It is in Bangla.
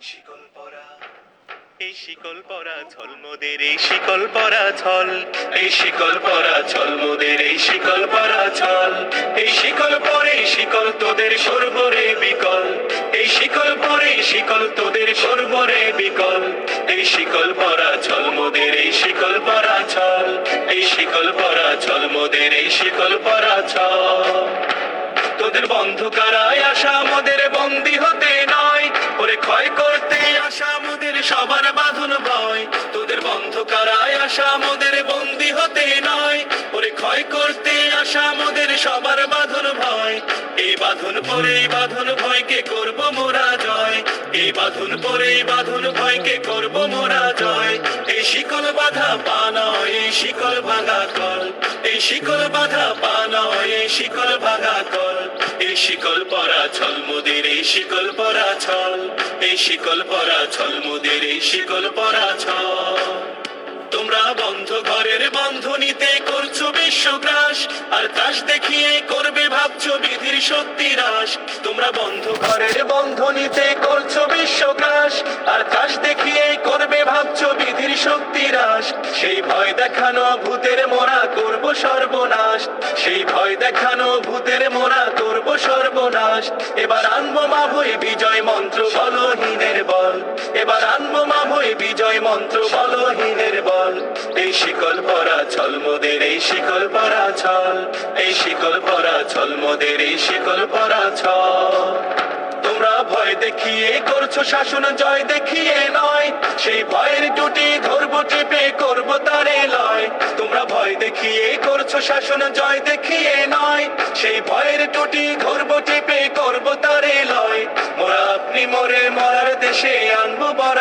শিকল পরা এই শিকল পরা এই শিকল পরা ছল এই শিকল পরা ছল এই শিকল পরা ছল এই শিকল পরে শিকল তোদের সর্বরে বিকল এই শিকল পরে শিকল তোদের বিকল এই শিকল পরা এই শিকল পরা ছল এই শিকল পরা এই শিকল পরা ছল তোদের বন্ধ কারায় আসা মোদের বন্দি হতে নয় তোদের বন্ধ কারায় আসা মোদের বন্দি হতে নয়। ওরে ক্ষয় করতে আসা মোদের সবার বাঁধন ভয়। এই বাঁধন পরে, এই বাঁধন ভয়কে করব মোরা জয়। এই বাঁধন পরে, এই বাঁধন ভয়কে করব মোরা জয়। এই শিকল বাধা পা এই শিকল ভাঙা কল। এই শিকল বাধা পা এই শিকল ভাঙা কল। এই শিকল পরা ছল মোদের, এই শিকল পরা ছল। এই শিকল পরা ছল মোদের, এই শিকল পরা ছল। ঘরের বন্ধনীতে করছ বিশ্বগ্রাস আর ত্রাস দেখিয়ে করবে ভাবছ বিধির শক্তি হ্রাস তোমরা বন্ধ ঘরের বন্ধনীতে করছ বিশ্বগ্রাস আর ত্রাস দেখিয়ে করবে ভাবছ বিধির শক্তি হ্রাস সেই ভয় দেখানো ভূতের মোরা করব সর্বনাশ। সেই ভয় দেখানো ভূতের মোরা করব সর্বনাশ। এবার আনব মা ভই বিজয় মন্ত্র বলহীনের বল। এবার আনব মা ভই বিজয় মন্ত্র বলহীনের বল। এই শিকল পরা ছল মোদের এই শিকল পরা ছল এই শিকল পরা ছল মোদের এই শিকল পরা ছল তোমরা ভয় দেখিয়ে করছ শাসন, জয় দেখিয়ে নয়। সেই ভয়ের টুটি ধরবো টিপে করব তারে লয়। তোমরা ভয় দেখিয়ে করছ শাসন, জয় দেখিয়ে নয়। সেই ভয়ের টুটি ধরবো টিপে করব তারে লয়। মোরা আপনি মোরে মরার দেশে আনব